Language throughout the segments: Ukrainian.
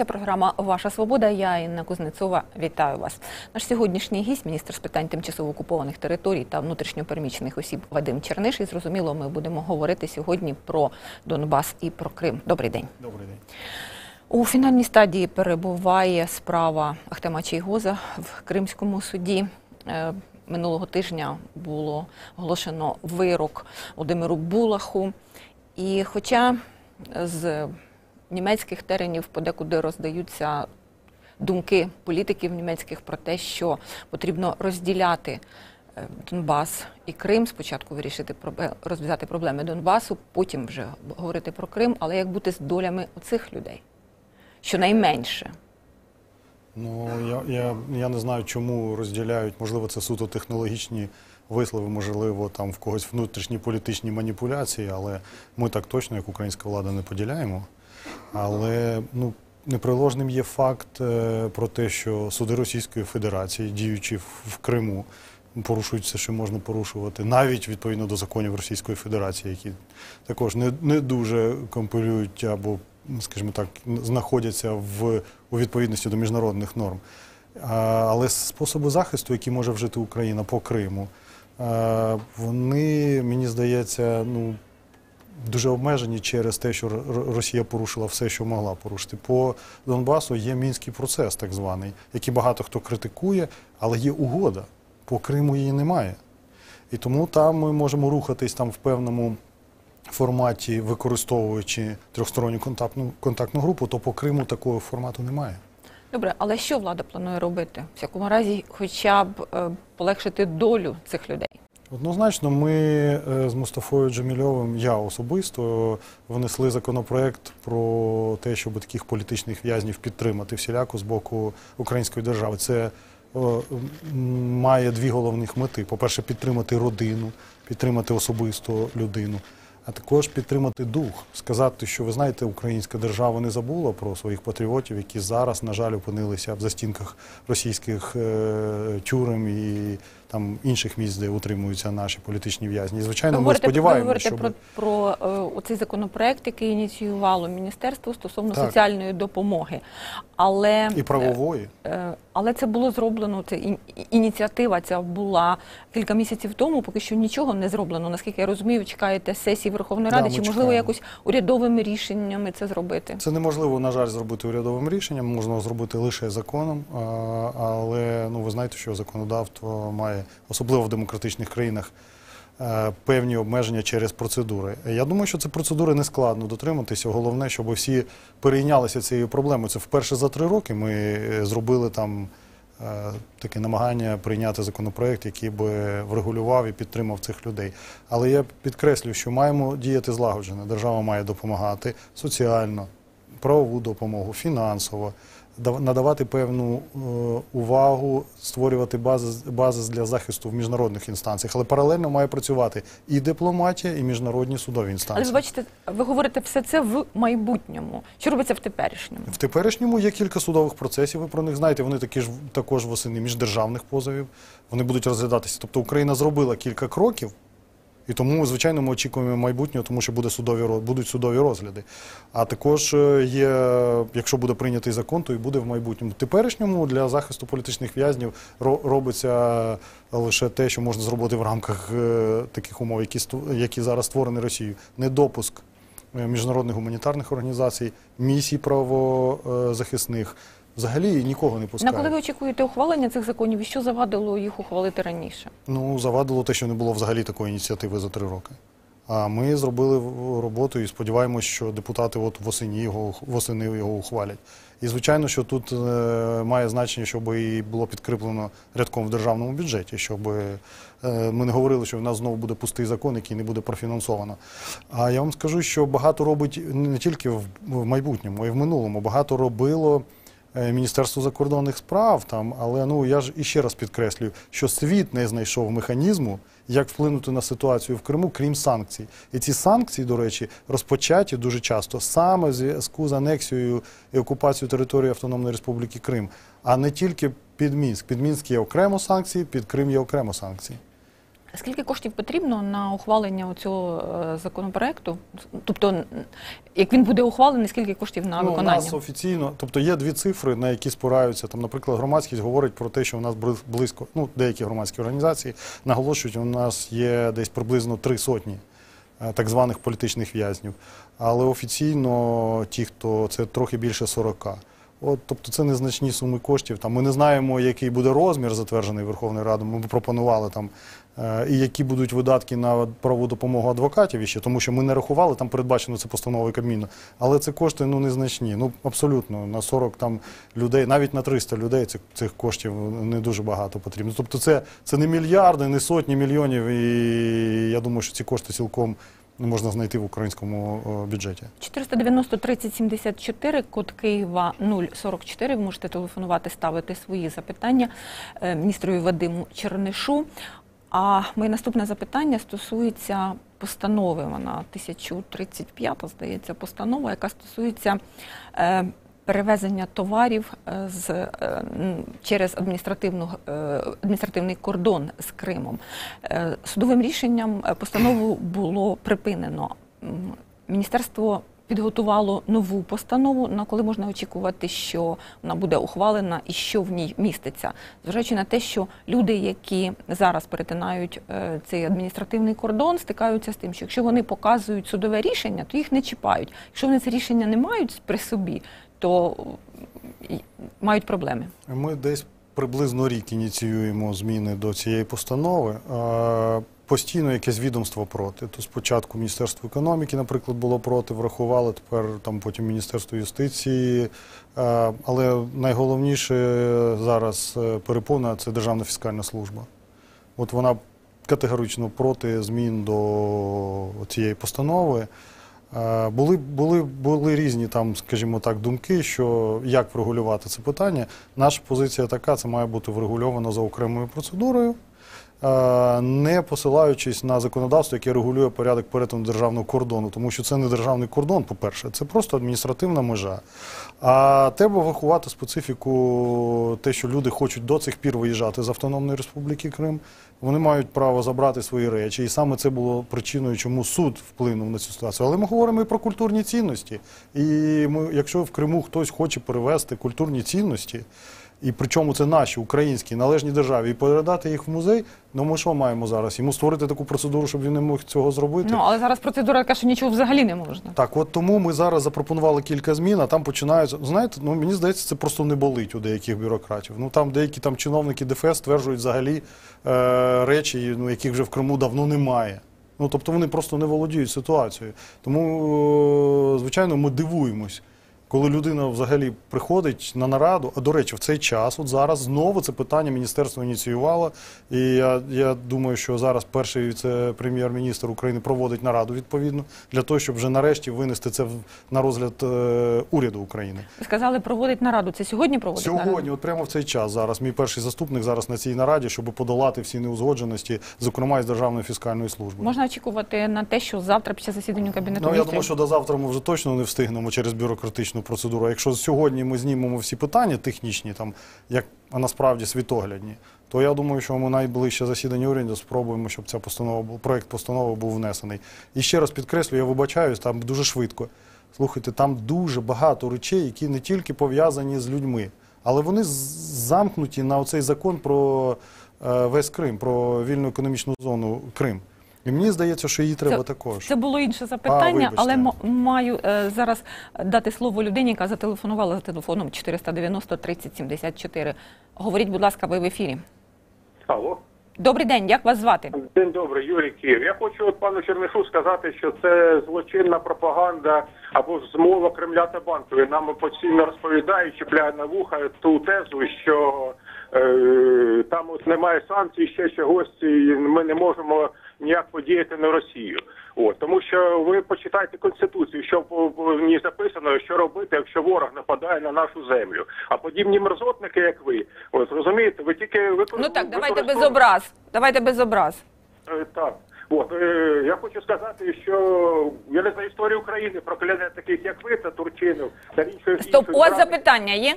Це програма Ваша Свобода. Я Інна Кузнецова. Вітаю вас. Наш сьогоднішній гість, міністр з питань тимчасово окупованих територій та внутрішньопереміщених осіб Вадим Черниш. І зрозуміло, ми будемо говорити сьогодні про Донбас і про Крим. Добрий день. Добрий день. У фінальній стадії перебуває справа Ахтема Чайгоза в Кримському суді. Е, Минулого тижня було оголошено вирок Володимиру Булаху. І хоча з німецьких теренів подекуди роздаються думки політиків німецьких про те, що потрібно розділяти е, Донбас і Крим, спочатку вирішити розв'язати проблеми Донбасу, потім вже говорити про Крим, але як бути з долями оцих людей? Щонайменше. Ну я, я, я не знаю, чому розділяють. Можливо, це суто технологічні вислови, можливо, там в когось внутрішні політичні маніпуляції, але ми так точно, як українська влада, не поділяємо. Але ну, неприложним є факт е, про те, що суди Російської Федерації, діючи в, Криму, порушують все, що можна порушувати, навіть відповідно до законів Російської Федерації, які також не, не дуже компилюють або, скажімо так, знаходяться в, у відповідності до міжнародних норм. А, але способи захисту, які може вжити Україна по Криму, а, вони, мені здається, ну, дуже обмежені через те, що Росія порушила все, що могла порушити. По Донбасу є мінський процес, так званий, який багато хто критикує, але є угода. По Криму її немає. І тому там ми можемо рухатись там в певному форматі, використовуючи трьохсторонню контактну, контактну групу, то по Криму такого формату немає. Добре, але що влада планує робити? В всякому разі, хоча б е, полегшити долю цих людей. Однозначно, ми е, з Мустафою Джамільовим, я особисто, внесли законопроект про те, щоб таких політичних в'язнів підтримати всіляко з боку української держави. Це е, має дві головних мети: по-перше, підтримати родину, підтримати особисто людину, а також підтримати дух, сказати, що ви знаєте, українська держава не забула про своїх патріотів, які зараз, на жаль, опинилися в застінках російських е, тюрем і там інших місць, де утримуються наші політичні в'язні. Звичайно, ми говорите, ви сподіваємося, говорите що про, про е, оцей законопроект, який ініціювало міністерство стосовно Так. соціальної допомоги. Але і правової. Е, Але це було зроблено. Це ін- ініціатива ця була кілька місяців тому. Поки що нічого не зроблено. Наскільки я розумію, чекаєте сесії Верховної Ради, ми чи можливо чекаємо. якось урядовими рішеннями це зробити? Це неможливо, на жаль, зробити урядовим рішенням, можна зробити лише законом. Але ну ви знаєте, що законодавство має, особливо в демократичних країнах, е, певні обмеження через процедури. Я думаю, що це процедури не складно дотриматися. Головне, щоб всі перейнялися цією проблемою. Це вперше за три роки ми е, зробили там. е, Таке намагання прийняти законопроект, який би врегулював і підтримав цих людей. Але я підкреслюю, що маємо діяти злагоджено. Держава має допомагати соціально, правову допомогу, фінансово, надавати певну е, увагу, створювати бази, бази для захисту в міжнародних інстанціях. Але паралельно має працювати і дипломатія, і міжнародні судові Але інстанції. ви бачите, ви говорите все це в майбутньому. Що робиться в теперішньому? В теперішньому є кілька судових процесів. Ви про них знаєте. Вони такі ж також восени міждержавних позовів. Вони будуть розглядатися. Тобто Україна зробила кілька кроків. І тому, звичайно, ми очікуємо майбутнього, тому що буде судові будуть судові розгляди. А також е, є, якщо буде прийнятий закон, то і буде в майбутньому. Теперішньому для захисту політичних в'язнів ро- робиться лише те, що можна зробити в рамках е, таких умов, які які зараз створені Росією. Недопуск е, міжнародних гуманітарних організацій, місій правозахисних. Взагалі нікого не На коли ви очікуєте ухвалення цих законів і що завадило їх ухвалити раніше? Ну, завадило те, що не було взагалі такої ініціативи за три роки. А ми зробили роботу і сподіваємось, що депутати от восені його восени його ухвалять. І звичайно, що тут е, має значення, щоб і було підкріплено рядком в державному бюджеті, щоб е, ми не говорили, що в нас знову буде пустий закон, який не буде профінансовано. А я вам скажу, що багато робить не тільки в, в майбутньому, а й в минулому. Багато робило. Е, Міністерство закордонних справ там, але ну я ж іще раз підкреслюю, що світ не знайшов механізму, як вплинути на ситуацію в Криму, крім санкцій. І ці санкції, до речі, розпочаті дуже часто саме в зв'язку з анексією і окупацією території Автономної Республіки Крим, а не тільки під Мінськ. Під Мінськ є окремо санкції, під Крим є окремо санкції. Скільки коштів потрібно на ухвалення цього законопроекту? Тобто, як він буде ухвалений, скільки коштів на Ну, у нас офіційно, тобто є дві цифри, на які спираються. Там, наприклад, громадськість говорить про те, що у нас бли- близько, ну, деякі громадські організації наголошують, у нас є десь приблизно три сотні е, так званих політичних в'язнів. Але офіційно ті, хто це трохи більше 40. От, тобто це незначні суми коштів. Там ми не знаємо, який буде розмір затверджений Верховною Радою. Ми пропонували там е, і які будуть видатки на правову допомогу адвокатів іще, тому що ми не рахували, там передбачено це постановою Кабміну. Але це кошти ну незначні. Ну абсолютно на 40 там людей, навіть на 300 людей цих, цих коштів не дуже багато потрібно. Тобто, це, це не мільярди, не сотні мільйонів. І я думаю, що ці кошти цілком можна знайти в українському о, бюджеті. 490 30 74, код Києва 044. Ви можете телефонувати, ставити свої запитання е, міністрові Вадиму Чернишу. А моє наступне запитання стосується постанови. Вона 1035, здається, постанова, яка стосується е, перевезення товарів е, з, е, через адміністративну, адміністративний кордон з Кримом. Судовим рішенням постанову було припинено. Міністерство підготувало нову постанову, на коли можна очікувати, що вона буде ухвалена і що в ній міститься, зважаючи на те, що люди, які зараз перетинають е, цей адміністративний кордон, стикаються з тим, що якщо вони показують судове рішення, то їх не чіпають. Якщо вони це рішення не мають при собі, то мають проблеми. Ми десь приблизно рік ініціюємо зміни до цієї постанови. Постійно якесь відомство проти. То спочатку Міністерство економіки, наприклад, було проти, врахували, тепер там потім Міністерство юстиції. Е, Але найголовніше зараз е, перепона це Державна фіскальна служба. От вона категорично проти змін до цієї постанови. Е, Були, були, були різні там, скажімо так, думки, що як врегулювати це питання. Наша позиція така: це має бути врегульовано за окремою процедурою, не посилаючись на законодавство, яке регулює порядок перетину державного кордону, тому що це не державний кордон, по-перше, це просто адміністративна межа. А треба врахувати специфіку, те, що люди хочуть до цих пір виїжджати з Автономної Республіки Крим. Вони мають право забрати свої речі, і саме це було причиною, чому суд вплинув на цю ситуацію. Але ми говоримо і про культурні цінності. І ми, якщо в Криму хтось хоче перевезти культурні цінності, і причому це наші українські належні державі, і передати їх в музей, ну ми що маємо зараз? Йому створити таку процедуру, щоб він не мог цього зробити. Ну але зараз процедура така, що нічого взагалі не можна. Так, от тому ми зараз запропонували кілька змін, а там починаються. Знаєте, ну мені здається, це просто не болить у деяких бюрократів. Ну там деякі там чиновники ДФС стверджують взагалі е, речі, ну яких вже в Криму давно немає. Ну тобто вони просто не володіють ситуацією. Тому, е, звичайно, ми дивуємось. Коли людина взагалі приходить на нараду, а до речі, в цей час, от зараз знову це питання міністерство ініціювало. І я, я думаю, що зараз перший віце-прем'єр-міністр України проводить нараду відповідно для того, щоб вже нарешті винести це на розгляд е, уряду України. Сказали, проводить нараду. Це сьогодні проводить Сьогодні, нараду? от прямо в цей час, зараз мій перший заступник зараз на цій нараді, щоб подолати всі неузгодженості, зокрема із Державною фіскальною службою. Можна очікувати на те, що завтра час засідання кабінету Ну, я думаю, що до завтра ми вже точно не встигнемо через бюрократичну процедуру. Якщо сьогодні ми знімемо всі питання технічні, там як а насправді світоглядні, то я думаю, що ми найближче засідання уряду спробуємо, щоб ця постанова проект постанови був внесений. І ще раз підкреслю, я вибачаюсь, там дуже швидко. Слухайте, там дуже багато речей, які не тільки пов'язані з людьми, але вони замкнуті на оцей закон про е, весь Крим, про вільну економічну зону Крим. І мені здається, що її треба також. Це було інше запитання, вибачте. але маю е, зараз дати слово людині, яка зателефонувала за телефоном 490 30 74. Говоріть, будь ласка, ви в ефірі. Алло. Добрий день, як вас звати? День добрий, Юрій Київ. Я хочу от пану Чернишу сказати, що це злочинна пропаганда або змова Кремля та банкової. Нам постійно розповідають, чіпляють на вуха ту тезу, що е, там от немає санкцій, ще чогось, і ми не можемо ніяк подіяти на Росію. От тому, що ви почитайте конституцію, що в ній записано, що робити, якщо ворог нападає на нашу землю. А подібні мерзотники, як ви, от розумієте, ви тільки викор- Ну так, давайте без образ. Давайте без образ. Е, Так, от е, я хочу сказати, що я не знаю історію України прокляне таких, як ви, та Турчинов, та інших Стоп, інших зрадників. запитання є?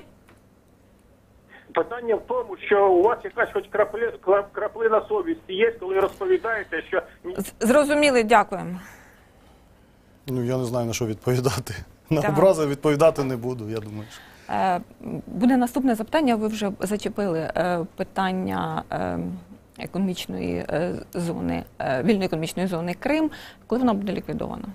Питання в тому, що у вас якась хоч крапли, краплина совісті є, коли розповідаєте, що Зрозуміли, дякуємо. Ну я не знаю на що відповідати. На Так. образи відповідати не буду. Я думаю, що Е, Буде наступне запитання. Ви вже зачепили е, питання е, економічної зони, вільної економічної зони Крим. Коли вона буде ліквідована?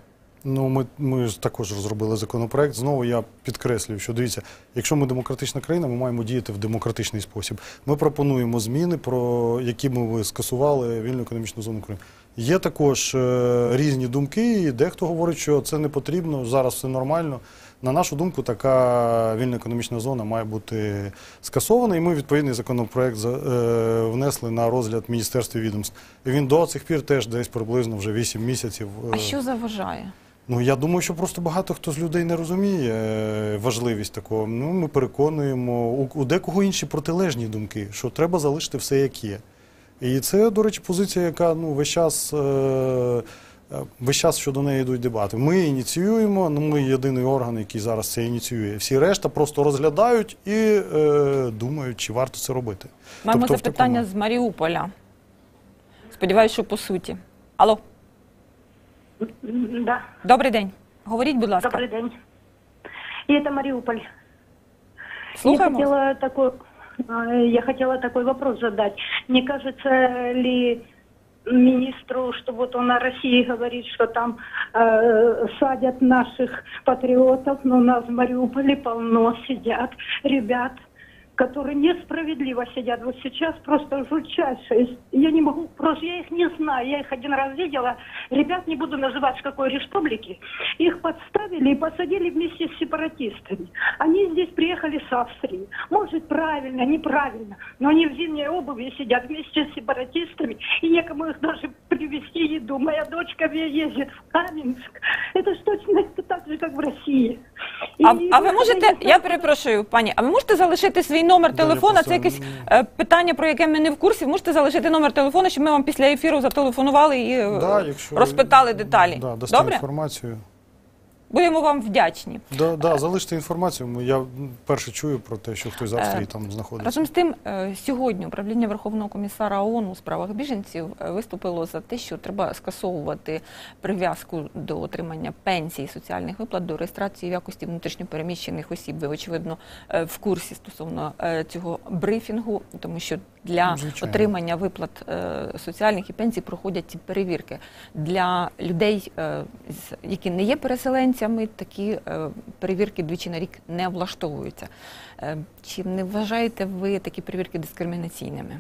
Ну, ми, ми також розробили законопроект. Знову я підкреслюю, що дивіться, якщо ми демократична країна, ми маємо діяти в демократичний спосіб. Ми пропонуємо зміни, про які ми скасували вільну економічну зону Крим. Є також е, різні думки, і дехто говорить, що це не потрібно, зараз все нормально. На нашу думку, така вільна економічна зона має бути скасована, і ми відповідний законопроект за- е, внесли на розгляд Міністерства відомств. І він до цих пір теж десь приблизно вже 8 місяців. А е, що заважає? Ну я думаю, що просто багато хто з людей не розуміє е, важливість такого. Ну ми переконуємо у, у декого інші протилежні думки, що треба залишити все як є. І це, до речі, позиція, яка ну весь час. Е, е, Весь час щодо неї йдуть дебати. Ми ініціюємо, ну ми єдиний орган, який зараз це ініціює. Всі решта просто розглядають і е, думають, чи варто це робити. Маємо Тобто запитання такому- з Маріуполя. Сподіваюсь, що по суті. Алло, Да, добрий день. Говоріть, будь ласка. добрый день. И это Мариуполь. Я Слухаємо. хотела такой, а, я хотела такой вопрос задать. Не кажется ли министру, что вот он о России говорит, что там э, садят наших патриотов, но у нас в Мариуполе полно сидят ребят, которые несправедливо сидят. Вот сейчас просто жутчайшее. Я не могу, просто я их не знаю. Я их один раз видела. Ребят не буду называть с какой республики. Их подставили и посадили вместе с сепаратистами. Они здесь приехали с Австрии. Может, правильно, неправильно, но они в зимней обуви сидят вместе с сепаратистами, и некому их даже привезти еду. Моя дочка ездит в Каменск. Это ж точно так же, как в России. А, а ви можете, я перепрошую, пані, а ви можете залишити свій номер телефона? Це якесь е, питання, про яке ми не в курсі. Можете залишити номер телефона, щоб ми вам після ефіру зателефонували і е, Да, якщо розпитали деталі. Да, дасте Добре? інформацію. Будемо вам вдячні. Да, да, залиште інформацію. Я перше чую про те, що хтось з Австрії Е, там знаходиться. Разом з тим, е, сьогодні управління Верховного комісара ООН у справах біженців е, виступило за те, що треба скасовувати прив'язку до отримання пенсій і соціальних виплат до реєстрації в якості внутрішньопереміщених осіб. Ви очевидно в курсі стосовно цього брифінгу, тому що для Ну, звичайно. отримання виплат е, соціальних і пенсій проходять ці перевірки. Для людей, е, які не є переселенцями, такі е, перевірки двічі на рік не влаштовуються. Чи не вважаєте ви такі перевірки дискримінаційними?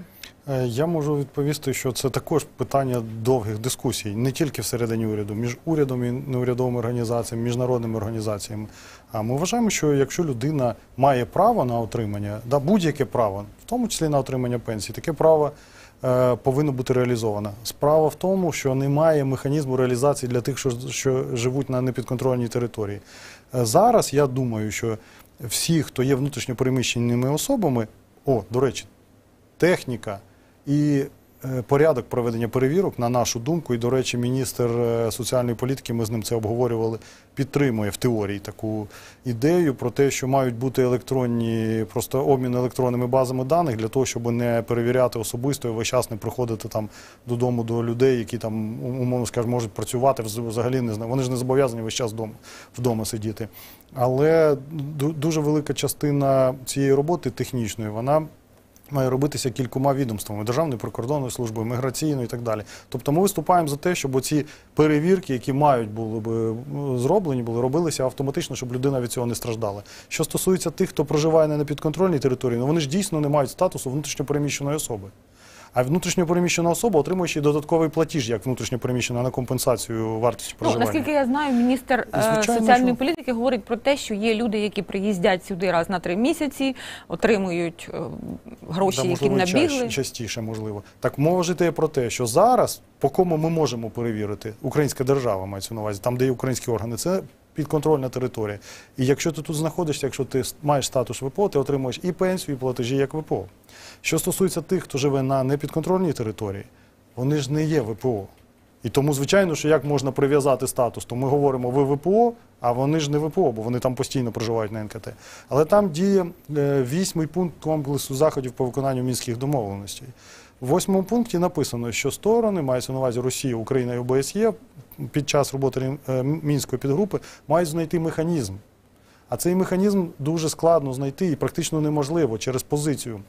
Е, Я можу відповісти, що це також питання довгих дискусій, не тільки всередині уряду, між урядом і неурядовими організаціями, міжнародними організаціями. А ми вважаємо, що якщо людина має право на отримання, да, будь-яке право, в тому числі на отримання пенсії, таке право е, повинно бути реалізовано. Справа в тому, що немає механізму реалізації для тих, що, що живуть на непідконтрольній території. Е, Зараз я думаю, що всі, хто є внутрішньопереміщеними особами, о, до речі, техніка і е, порядок проведення перевірок, на нашу думку, і, до речі, міністр е, соціальної політики, ми з ним це обговорювали, підтримує в теорії таку ідею про те, що мають бути електронні, просто обмін електронними базами даних для того, щоб не перевіряти особисто і весь час не приходити там додому до людей, які там, умовно скажемо, можуть працювати вз- взагалі не знаю. Вони ж не зобов'язані весь час вдома, вдома сидіти. Але дуже велика частина цієї роботи технічної, вона має робитися кількома відомствами Державною прикордонною службою, міграційною і так далі. Тобто ми виступаємо за те, щоб оці перевірки, які мають були би е, зроблені, були робилися автоматично, щоб людина від цього не страждала. Що стосується тих, хто проживає не на підконтрольній території, ну вони ж дійсно не мають статусу внутрішньопереміщеної особи. А внутрішньопереміщена особа отримує ще й додатковий платіж, як внутрішньопереміщена на компенсацію вартості Ну, проживання. наскільки я знаю, міністр е, Звичайно, соціальної що- політики говорить про те, що є люди, які приїздять сюди раз на три місяці, отримують е, гроші, Да, які набігли. чаще- частіше, можливо. Так мова йде про те, що зараз, по кому ми можемо перевірити, українська держава мається на увазі, там, де є українські органи, це підконтрольна територія. І якщо ти тут знаходишся, якщо ти маєш статус ВПО, ти отримуєш і пенсію, і платежі як ВПО. Що стосується тих, хто живе на непідконтрольній території, вони ж не є ВПО. І тому, звичайно, що як можна прив'язати статус, то ми говоримо ви ВПО, а вони ж не ВПО, бо вони там постійно проживають на НКТ. Але там діє е, вісьмий пункт комплексу заходів по виконанню мінських домовленостей. В восьмому пункті написано, що сторони, мається на увазі Росія, Україна і ОБСЄ, під час роботи е, мінської підгрупи мають знайти механізм. А цей механізм дуже складно знайти і практично неможливо через позицію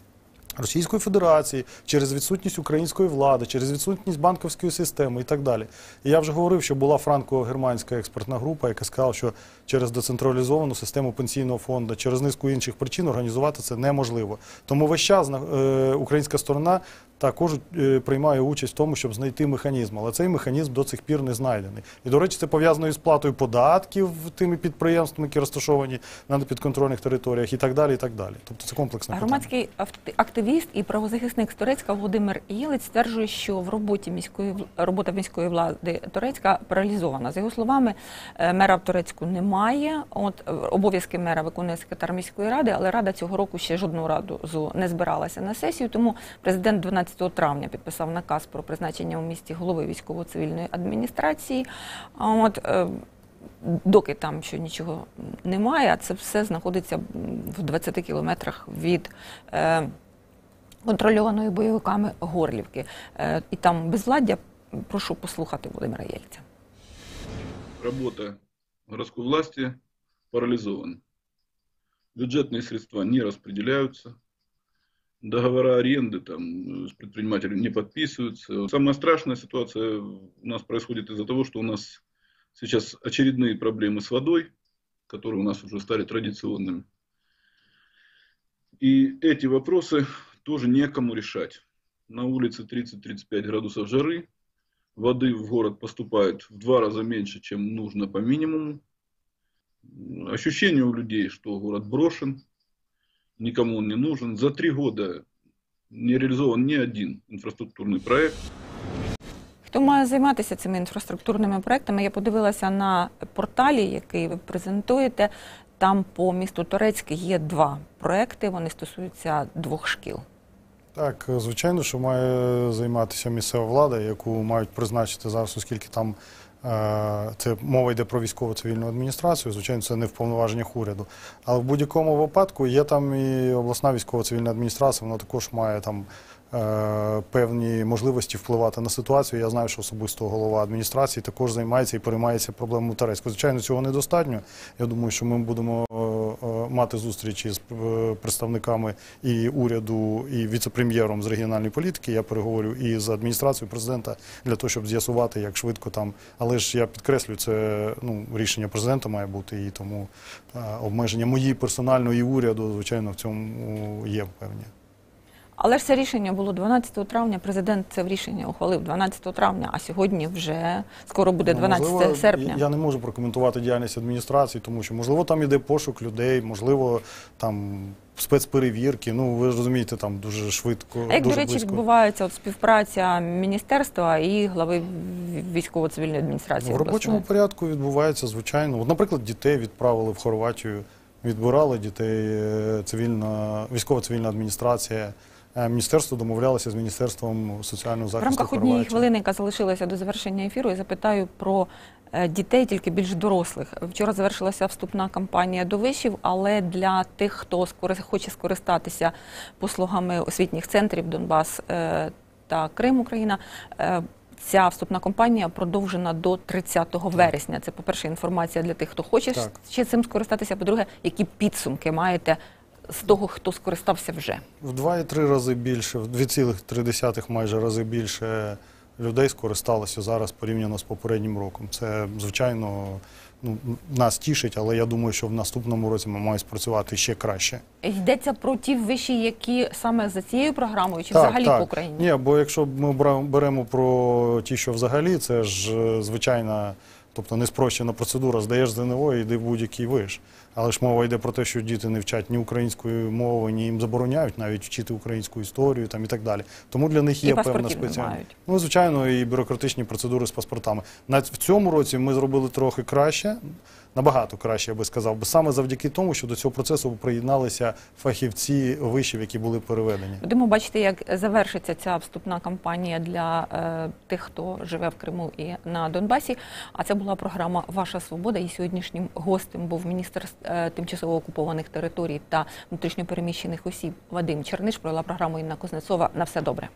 Російської Федерації, через відсутність української влади, через відсутність банківської системи і так далі. І я вже говорив, що була франко-германська експертна група, яка сказала, що через децентралізовану систему пенсійного фонду, через низку інших причин організувати це неможливо. Тому весь час е, українська сторона також е, приймає участь в тому, щоб знайти механізм, але цей механізм до цих пір не знайдений. І, до речі, це пов'язано із сплатою податків тими підприємствами, які розташовані на підконтрольних територіях, і так далі. і так далі. Тобто це комплексне питання. Громадський авт- активіст і правозахисник з Турецька Володимир Єлець стверджує, що в роботі міської робота міської влади Турецька паралізована. За його словами, е, мера в Турецьку немає. От е, обов'язки мера виконує секретар міської ради, але рада цього року ще жодного раду не збиралася на сесію. Тому президент 12 травня підписав наказ про призначення у місті голови військово-цивільної адміністрації. От е, доки там ще нічого немає, а це все знаходиться в 20 кілометрах від е, контрольованої бойовиками Горлівки. І там безвладдя. Прошу послухати Володимира Єльця. работа городской власти парализована. Бюджетные средства не распределяются, договора аренды там э, с предпринимателями не подписываются. Самая страшная ситуация у нас происходит из-за того, что у нас сейчас очередные проблемы с водой, которые у нас уже стали традиционными. И эти вопросы тоже некому решать. На улице 30-35 градусов жары, воды в город поступает в два раза меньше, чем нужно по минимуму. Ощущение у людей, что город брошен, никому он не нужен. За три года не реализован ни один инфраструктурный проект. Хто має займатися цими інфраструктурними проектами? Я подивилася на порталі, який ви презентуєте. Там по місту Торецьке є два проекти. Вони стосуються двох шкіл. Так, е, звичайно, що має займатися місцева влада, яку мають призначити зараз, оскільки там е, це мова йде про військово-цивільну адміністрацію. Звичайно, це не в повноваженнях уряду. Але в будь-якому випадку є там і обласна військово-цивільна адміністрація, вона також має там. Е, Певні можливості впливати на ситуацію. Я знаю, що особисто голова адміністрації також займається і переймається проблемою Турецьку. Звичайно, цього недостатньо. Я думаю, що ми будемо е, е, мати зустрічі з представниками і уряду, і віце-прем'єром з регіональної політики. Я переговорю і з адміністрацією президента для того, щоб з'ясувати, як швидко там. Але ж я підкреслю, це ну рішення президента має бути, і тому обмеження мої персонально і уряду, звичайно, в цьому є певні. Але ж це рішення було 12 травня. Президент це рішення ухвалив 12 травня, а сьогодні вже скоро буде 12 Ну, можливо, серпня. Я не можу прокоментувати діяльність адміністрації, тому що можливо там іде пошук людей, можливо, там спецперевірки. Ну ви розумієте, там дуже швидко. А як, дуже до речі, близько. відбувається от співпраця міністерства і глави військово-цивільної адміністрації? В робочому обласної? порядку відбувається звичайно. От, наприклад, дітей відправили в Хорватію, відбирали дітей е, цивільна військово-цивільна адміністрація. Е, Міністерство домовлялося з міністерством соціального В захисту рамках однієї хвилини, яка залишилася до завершення ефіру, я запитаю про е, дітей, тільки більш дорослих. Вчора завершилася вступна кампанія до вишів, але для тих, хто хоче скористатися послугами освітніх центрів Донбас е, та Крим Україна. Ця вступна кампанія продовжена до 30 вересня. Це, по-перше, інформація для тих, хто хоче Так. ще цим скористатися. По-друге, які підсумки маєте з того, хто скористався вже? В 2,3 рази більше, в 2,3 майже рази більше людей скористалося зараз порівняно з попереднім роком. Це, звичайно, ну, нас тішить, але я думаю, що в наступному році ми маємо спрацювати ще краще. Йдеться про ті виші, які саме за цією програмою, чи взагалі по Україні? Ні, бо якщо ми беремо про ті, що взагалі, це ж е, звичайна, тобто не спрощена процедура, здаєш ЗНО і йди в будь-який виш. Але ж мова йде про те, що діти не вчать ні української мови, ні їм забороняють навіть вчити українську історію там і так далі. Тому для них І є певна паспортів не спеціальна. Ну, звичайно, і бюрократичні процедури з паспортами. Навіть в цьому році ми зробили трохи краще, набагато краще, я би сказав, бо саме завдяки тому, що до цього процесу приєдналися фахівці вишів, які були переведені. Будемо бачити, як завершиться ця вступна кампанія для е, тих, хто живе в Криму і на Донбасі. А це була програма Ваша свобода. І сьогоднішнім гостем був міністр тимчасово окупованих територій та внутрішньопереміщених осіб Вадим Черниш. Провела програму Інна Кузнецова. На все добре.